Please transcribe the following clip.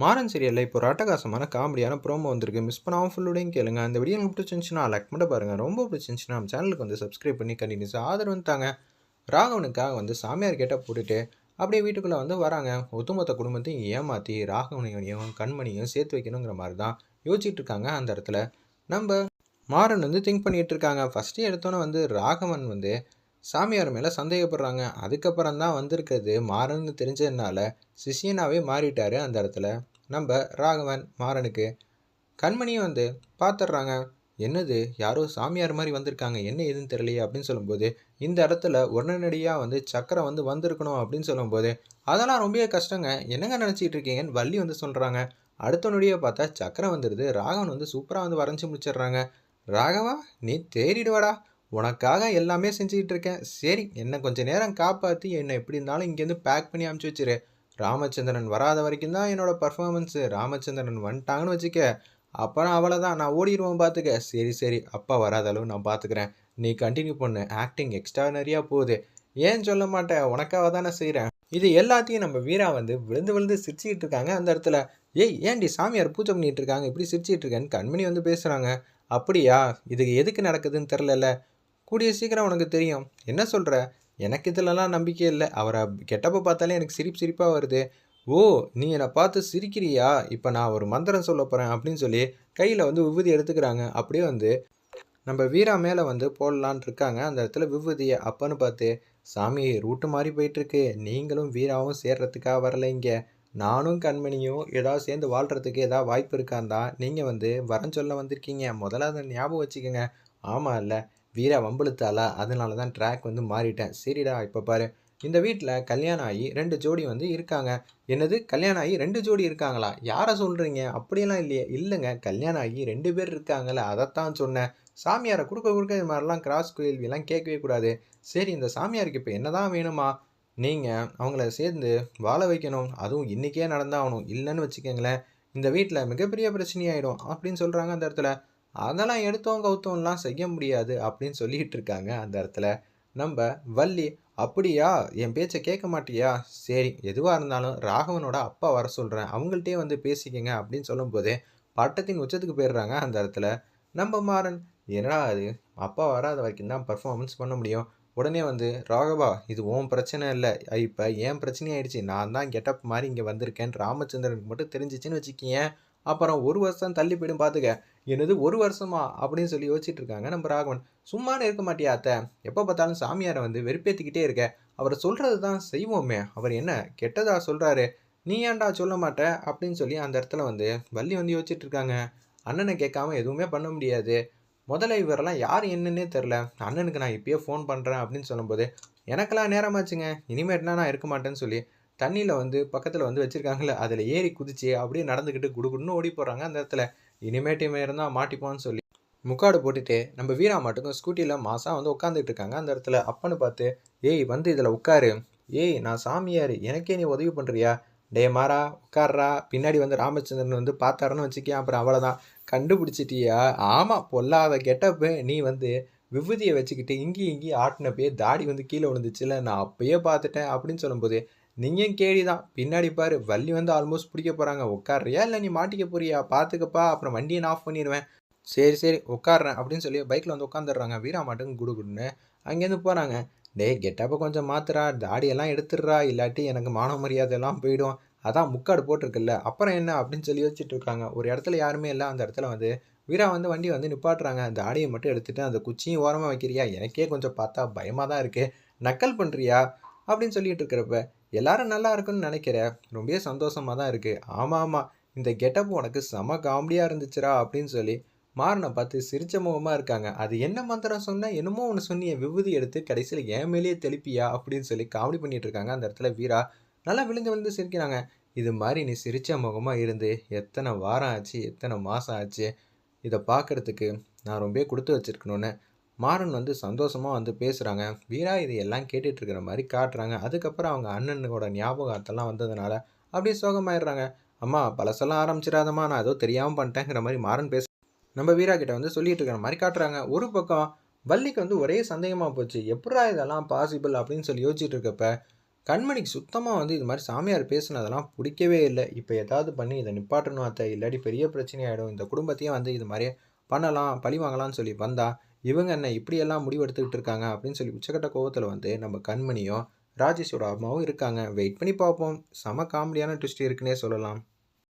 மாறன் சீரியலில் இப்போ ஒரு அட்டகாசமான காமெடியான ப்ரோமோ வந்திருக்கு. மிஸ் பண்ணாமல் ஃபுல்லுடையும் கேளுங்க. அந்த வீடியோ எனக்கு பிடிச்சிருந்துச்சுன்னா லைக் பண்ண பாருங்கள் ரொம்ப பிடிச்சிருந்துச்சுன்னா நம்ம சேனலுக்கு வந்து சப்ஸ்கிரைப் பண்ணி கண்டினியூஸ் ஆதரவு தாங்க. ராகவனுக்காக வந்து சாமியார் கேட்டால் போட்டுட்டு அப்படியே வீட்டுக்குள்ளே வந்து வராங்க. ஒட்டுமொத்த குடும்பத்தையும் ஏமாற்றி ராகவனையும் கண்மணியும் சேர்த்து வைக்கணுங்கிற மாதிரி தான் யோசிச்சுட்டு இருக்காங்க அந்த இடத்துல. நம்ம மாறன் வந்து திங்க் பண்ணிகிட்டு இருக்காங்க. ஃபஸ்ட்டு எடுத்தோன்னே வந்து ராகவன் வந்து சாமியார் மேலே சந்தேகப்படுறாங்க. அதுக்கப்புறம் தான் வந்திருக்கிறது மாறன்னு தெரிஞ்சதுனால சிஷியனாகவே மாறிட்டார் அந்த இடத்துல. நம்ம ராகவன் மாறனுக்கு கண்மணியும் வந்து பார்த்துட்றாங்க என்னது? யாரோ சாமியார் மாதிரி வந்திருக்காங்க. என்ன ஏதுன்னு தெரியலையே அப்படின்னு சொல்லும்போது இந்த இடத்துல உடனடியாக வந்து சக்கரை வந்து வந்திருக்கணும் அப்படின்னு சொல்லும்போது அதெல்லாம் ரொம்பவே கஷ்டங்க. என்னங்க நினச்சிட்டு இருக்கீங்கன்னு வள்ளி வந்து சொல்கிறாங்க அடுத்த நொடியை பார்த்தா சக்கரை வந்துடுது ராகவன் வந்து சூப்பராக வந்து வரைஞ்சி முடிச்சிடுறாங்க. ராகவா நீ தேடிடுவாடா. உனக்காக எல்லாமே செஞ்சுக்கிட்டு இருக்கேன். சரி என்னை கொஞ்சம் நேரம் காப்பாற்றி என்னை எப்படி இருந்தாலும் இங்கேருந்து பேக் பண்ணி அமுச்சு வச்சிரு. ராமச்சந்திரன் வராத வரைக்கும் தான் என்னோட பர்ஃபார்மன்ஸு ராமச்சந்திரன் வந்துட்டாங்கன்னு வச்சுக்க அப்புறம் அவ்வளோதான் நான் ஓடிடுவேன் பார்த்துக்க சரி சரி அப்பா வராத அளவு நான் பார்த்துக்கிறேன் நீ கண்டினியூ பண்ணு. ஆக்டிங் எக்ஸ்ட்ரானரியாக போகுது. ஏன் சொல்ல மாட்டேன்? உனக்காக தானே செய்கிறேன் இது எல்லாத்தையும் நம்ம வீரா வந்து விழுந்து விழுந்து சிரிச்சுக்கிட்டு இருக்காங்க அந்த இடத்துல. ஏய் ஏன்டி சாமியார் பூஜை பண்ணிட்டு இருக்காங்க? இப்படி சிரிச்சிட்டு இருக்கேன்னு கண்மணி வந்து பேசுகிறாங்க அப்படியா? இது எதுக்கு நடக்குதுன்னு தெரிலல்ல கூடிய சீக்கிரம் உனக்கு தெரியும். என்ன சொல்கிற எனக்கு இதிலலாம் நம்பிக்கை இல்லை. அவரை கெட்டப்ப பார்த்தாலே எனக்கு சிரிப்பு சிரிப்பாக வருது. ஓ நீ என்னை பார்த்து சிரிக்கிறியா? இப்போ நான் ஒரு மந்திரம் சொல்ல போகிறேன் அப்படின்னு சொல்லி கையில் வந்து விபூதி எடுத்துக்கிறாங்க. அப்படியே வந்து நம்ம வீரா மேலே வந்து போடலான் இருக்காங்க. அந்த இடத்துல விபூதியை அப்பன்னு பார்த்து சாமி ரூட்டு மாறி போயிட்டுருக்கு. நீங்களும் வீராவும் சேர்றதுக்காக வரல இங்கே. நானும் கண்மணியும் ஏதாவது சேர்ந்து வாழ்கிறதுக்கு ஏதாவது வாய்ப்பு இருக்கான் நீங்கள் வந்து வரம் சொல்ல வந்திருக்கீங்க. முதல்ல அதை ஞாபகம் வச்சுக்கோங்க. ஆமாம் இல்லை வீரா வம்புழுத்தாளா? அதனால தான் ட்ராக் வந்து மாறிட்டேன். சரிடா இப்போ பாரு. இந்த வீட்டில் கல்யாணம் ஆகி ரெண்டு ஜோடி வந்து இருக்காங்க. என்னது? கல்யாணம் ஆகி ரெண்டு ஜோடி இருக்காங்களா? யாரை சொல்கிறீங்க அப்படியெல்லாம் இல்லையே. இல்லைங்க கல்யாணம் ஆகி ரெண்டு பேர் இருக்காங்கல்ல அதைத்தான் சொன்னேன். சாமியாரை கொடுக்க கொடுக்க இது மாதிரிலாம் கிராஸ் கேள்வியெல்லாம் கேட்கவே கூடாது. சரி இந்த சாமியாருக்கு இப்போ என்னதான் வேணுமா? நீங்கள் அவங்கள சேர்ந்து வாழ வைக்கணும். அதுவும் இன்றைக்கே நடந்தாகணும். இல்லைன்னு வச்சுக்கோங்களேன். இந்த வீட்டில் மிகப்பெரிய பிரச்சனையாயிடும் அப்படின்னு சொல்கிறாங்க அந்த இடத்துல. அதெல்லாம் எடுத்தோம் கவுத்தோம்லாம் செய்ய முடியாது அப்படின்னு சொல்லிக்கிட்டு இருக்காங்க அந்த இடத்துல. நம்ம வள்ளி அப்படியா? என் பேச்சை கேட்க மாட்டியா? சரி எதுவாக இருந்தாலும் ராகவனோட அப்பா வர சொல்கிறேன் அவங்கள்ட்டே வந்து பேசிக்கங்க அப்படின்னு சொல்லும்போதே பட்டத்தின் உச்சத்துக்கு போயிடுறாங்க அந்த இடத்துல. நம்ம மாறன் என்னடா அது அப்பா வராத வரைக்கும் தான் பர்ஃபார்மன்ஸ் பண்ண முடியும். உடனே வந்து ராகவா இது ஓன் பிரச்சனை இல்லை. இப்போ ஏன் பிரச்சனையாயிடுச்சு நான் தான் கெட்டப் மாதிரி இங்கே வந்திருக்கேன். ராமச்சந்திரனுக்கு மட்டும் தெரிஞ்சிச்சின்னு வச்சுக்கேன் அப்புறம் ஒரு வருஷம் தள்ளி போயிடும் பார்த்துக்க என்னது ஒரு வருஷமா? அப்படின்னு சொல்லி யோசிச்சுட்டு இருக்காங்க நம்ம ராகவன். சும்மானு இருக்க மாட்டியா அத்தை? எப்போ பார்த்தாலும் சாமியாரை வந்து வெறுப்பேற்றிக்கிட்டே இருக்க. அவர் சொல்கிறது தான் செய்வோமே. அவர் என்ன கெட்டதா சொல்கிறாரு நீ ஏன்டா சொல்ல மாட்ட? அப்படின்னு சொல்லி அந்த இடத்துல வந்து வள்ளி வந்து யோசிச்சுட்டு இருக்காங்க அண்ணனை கேட்காம எதுவுமே பண்ண முடியாது. முதல்ல இவரெல்லாம் யார் என்னன்னே தெரில அண்ணனுக்கு நான் இப்பயே ஃபோன் பண்ணுறேன் அப்படின்னு சொல்லும்போது எனக்கெல்லாம் நேரமாச்சுங்க. இனிமேட்னா நான் இருக்க மாட்டேன்னு சொல்லி தண்ணியில் வந்து பக்கத்தில் வந்து வச்சுருக்காங்களே அதில் ஏறி குதிச்சு அப்படியே நடந்துக்கிட்டு குடுகுடுன்னு ஓடி போகிறாங்க அந்த இடத்துல. இனிமேட்டு இருந்தால் மாட்டிப்பான்னு சொல்லி. முக்காடு போட்டுட்டு நம்ம வீரா மாட்டுக்கும் ஸ்கூட்டியில் மாதம் வந்து உட்காந்துட்டு இருக்காங்க அந்த இடத்துல. அப்பன்னு பார்த்து ஏய் வந்து இதில் உட்காரு. ஏய் நான் சாமியார் எனக்கே நீ உதவி பண்ணுறியா டே மாறா உட்கார்றா. பின்னாடி வந்து ராமச்சந்திரன் வந்து பார்த்தாருன்னு வச்சுக்கேன். அப்புறம் அவ்வளோதான் கண்டுபிடிச்சிட்டியா? ஆமாம் பொல்லாத கெட்டப்பு. நீ வந்து விபூதியை வச்சுக்கிட்டு இங்கேயும் இங்கேயும் ஆட்டினப்பயே தாடி வந்து கீழே விழுந்துச்சுல. நான் அப்பயே பார்த்துட்டேன். அப்படின்னு சொல்லும்போது நீங்கள் கேடி தான் பின்னாடி பாரு வள்ளி வந்து ஆல்மோஸ்ட் பிடிக்க போகிறாங்க உட்காடுறியா இல்லை நீ மாட்டிக்க போறியா? பார்த்துக்கப்பா அப்புறம் வண்டியை நான் ஆஃப் பண்ணிடுவேன். சரி சரி உட்காடுறேன் அப்படின்னு சொல்லி பைக்கில் வந்து உட்காந்துடுறாங்க வீரா மாட்டுங்க குடு குடுன்னு அங்கேருந்து போகிறாங்க டே கெட்டப்போ கொஞ்சம் மாத்துறா தாடியெல்லாம் எடுத்துடுறா. இல்லாட்டி எனக்கு மான மரியாதையெல்லாம் போயிடும். அதான் முக்காடு போட்டிருக்குல்ல. அப்புறம் என்ன அப்படின்னு சொல்லி யோசிச்சுட்டு இருக்காங்க. ஒரு இடத்துல யாருமே இல்லை. அந்த இடத்துல வந்து வீரா வந்து வண்டி வந்து நிப்பாட்டுறாங்க. ஆடியை மட்டும் எடுத்துகிட்டு அந்த குச்சியும் ஓரமாக வைக்கிறியா? எனக்கே கொஞ்சம் பார்த்தா பயமாக தான் இருக்குது நக்கல் பண்ணுறியா அப்படின்னு சொல்லிட்டு இருக்கிறப்ப எல்லாரும் நல்லா இருக்குன்னு நினைக்கிற ரொம்பவே சந்தோஷமாக தான் இருக்குது ஆமாம் ஆமாம் இந்த கெட்டப் உனக்கு செம காமெடியாக இருந்துச்சுரா அப்படின்னு சொல்லி மாறனை பார்த்து சிரிச்ச முகமாக இருக்காங்க. அது என்ன மந்திரம் சொன்னால் என்னமோ ஒன்று சொன்னிய விபூதி எடுத்து கடைசியில் என் மேலேயே தெளிப்பியா அப்படின்னு சொல்லி காமெடி பண்ணிட்டு இருக்காங்க அந்த இடத்துல வீரா. நல்லா விழுந்து விழுந்து சிரிக்கிறாங்க. இது மாதிரி நீ சிரிச்ச முகமாக இருந்து எத்தனை வாரம் ஆச்சு எத்தனை மாதம் ஆச்சு இதை பார்க்குறதுக்கு நான் ரொம்ப கொடுத்து வச்சுருக்கணுன்னு மாறன் வந்து சந்தோஷமாக வந்து பேசுகிறாங்க வீரா இது எல்லாம் கேட்டுட்டு இருக்கிற மாதிரி காட்டுறாங்க. அதுக்கப்புறம் அவங்க அண்ணனோட ஞாபகத்தெல்லாம் வந்ததுனால அப்படியே சோகமாயிடுறாங்க. அம்மா பழசெல்லாம் ஆரம்பிச்சிடாதம்மா. நான் ஏதோ தெரியாமல் பண்ணிட்டேங்கிற மாதிரி மாறன் பேச நம்ம வீரா கிட்ட வந்து சொல்லிட்டு இருக்கிற மாதிரி காட்டுறாங்க. ஒரு பக்கம் வள்ளிக்கு வந்து ஒரே சந்தேகமாக போச்சு. எப்படா இதெல்லாம் பாசிபிள் அப்படின்னு சொல்லி யோசிச்சுட்டு இருக்கப்ப கண்மணிக்கு சுத்தமாக வந்து இது மாதிரி சாமியார் பேசுனதெல்லாம் பிடிக்கவே இல்லை. இப்போ ஏதாவது பண்ணி இதை நிப்பாட்டணும் அத்தை. இல்லாட்டி பெரிய பிரச்சனையாயிடும். இந்த குடும்பத்தையும் வந்து இது மாதிரி பண்ணலாம் பழி வாங்கலாம்னு சொல்லி வந்தா இவங்க என்ன இப்படியெல்லாம் முடிவெடுத்துக்கிட்டு இருக்காங்க அப்படின்னு சொல்லி உச்சக்கட்ட கோவத்தில் வந்து நம்ம கண்மணியும் ராஜேஷோட அம்மாவும் இருக்காங்க. வெயிட் பண்ணி பார்ப்போம். செம காமெடியான ட்விஸ்ட் இருக்குன்னே சொல்லலாம்.